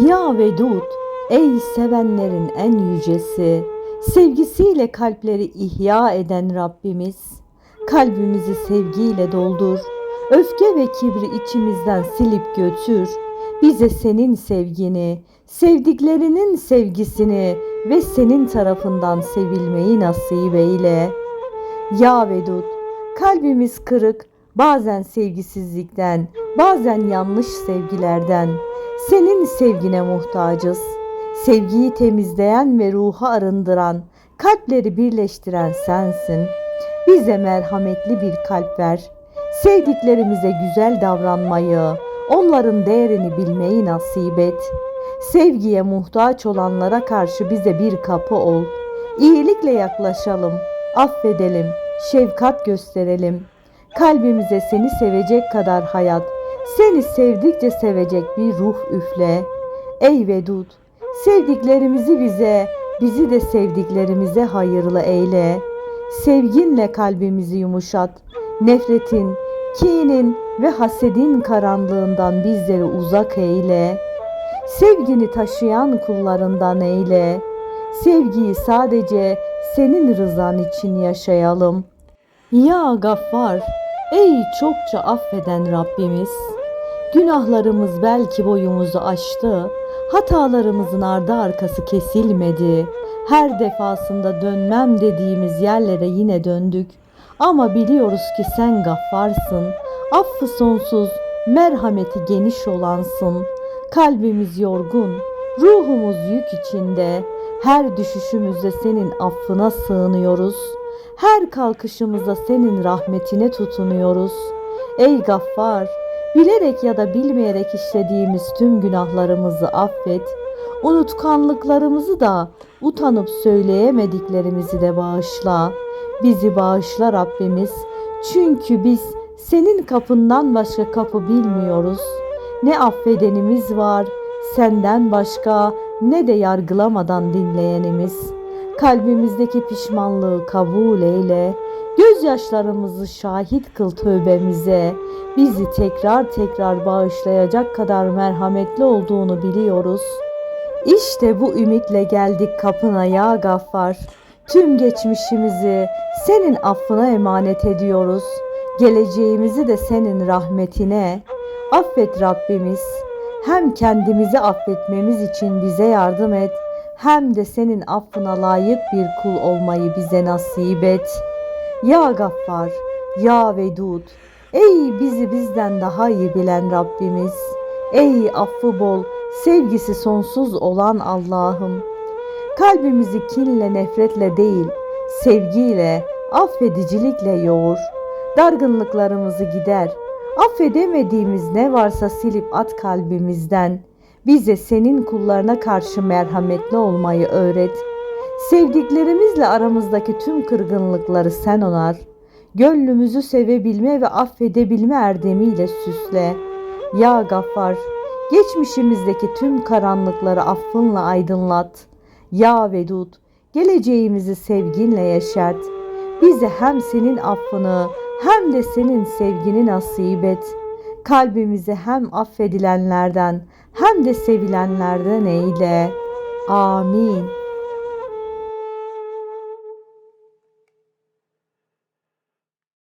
Ya Vedud, ey sevenlerin en yücesi, sevgisiyle kalpleri ihya eden Rabbimiz, kalbimizi sevgiyle doldur, öfke ve kibri içimizden silip götür, bize senin sevgini, sevdiklerinin sevgisini ve senin tarafından sevilmeyi nasip eyle. Ya Vedud, kalbimiz kırık, bazen sevgisizlikten, bazen yanlış sevgilerden. Senin sevgine muhtacız. Sevgiyi temizleyen ve ruhu arındıran, kalpleri birleştiren sensin. Bize merhametli bir kalp ver. Sevdiklerimize güzel davranmayı, onların değerini bilmeyi nasip et. Sevgiye muhtaç olanlara karşı bize bir kapı ol. İyilikle yaklaşalım, affedelim, şefkat gösterelim. Kalbimize seni sevecek kadar hayat, seni sevdikçe sevecek bir ruh üfle. Ey Vedud, sevdiklerimizi bize, bizi de sevdiklerimize hayırlı eyle. Sevginle kalbimizi yumuşat. Nefretin, kinin ve hasedin karanlığından bizleri uzak eyle. Sevgini taşıyan kullarından eyle. Sevgiyi sadece senin rızan için yaşayalım. Ya Gaffar, ey çokça affeden Rabbimiz. Günahlarımız belki boyumuzu aştı. Hatalarımızın ardı arkası kesilmedi. Her defasında dönmem dediğimiz yerlere yine döndük. Ama biliyoruz ki sen gaffarsın. Affı sonsuz, merhameti geniş olansın. Kalbimiz yorgun, ruhumuz yük içinde. Her düşüşümüzde senin affına sığınıyoruz. Her kalkışımızda senin rahmetine tutunuyoruz. Ey Gaffar, bilerek ya da bilmeyerek işlediğimiz tüm günahlarımızı affet. Unutkanlıklarımızı da utanıp söyleyemediklerimizi de bağışla. Bizi bağışla Rabbimiz. Çünkü biz senin kapından başka kapı bilmiyoruz. Ne affedenimiz var senden başka ne de yargılamadan dinleyenimiz. Kalbimizdeki pişmanlığı kabul eyle. Gözyaşlarımızı şahit kıl tövbemize. Bizi tekrar tekrar bağışlayacak kadar merhametli olduğunu biliyoruz. İşte bu ümitle geldik kapına ya Gaffar. Tüm geçmişimizi senin affına emanet ediyoruz. Geleceğimizi de senin rahmetine. Affet Rabbimiz. Hem kendimizi affetmemiz için bize yardım et, hem de senin affına layık bir kul olmayı bize nasip et. Ya Gaffar, ya Vedud, ey bizi bizden daha iyi bilen Rabbimiz, ey affı bol, sevgisi sonsuz olan Allah'ım. Kalbimizi kinle nefretle değil, sevgiyle, affedicilikle yoğur. Dargınlıklarımızı gider. Affedemediğimiz ne varsa silip at kalbimizden. Bize senin kullarına karşı merhametli olmayı öğret. Sevdiklerimizle aramızdaki tüm kırgınlıkları sen onar. Gönlümüzü sevebilme ve affedebilme erdemiyle süsle. Ya Gaffar, geçmişimizdeki tüm karanlıkları affınla aydınlat. Ya Vedud, geleceğimizi sevginle yaşat. Bize hem senin affını hem de senin sevgini nasip et. Kalbimizi hem affedilenlerden hem de sevilenlerden eyle. Amin.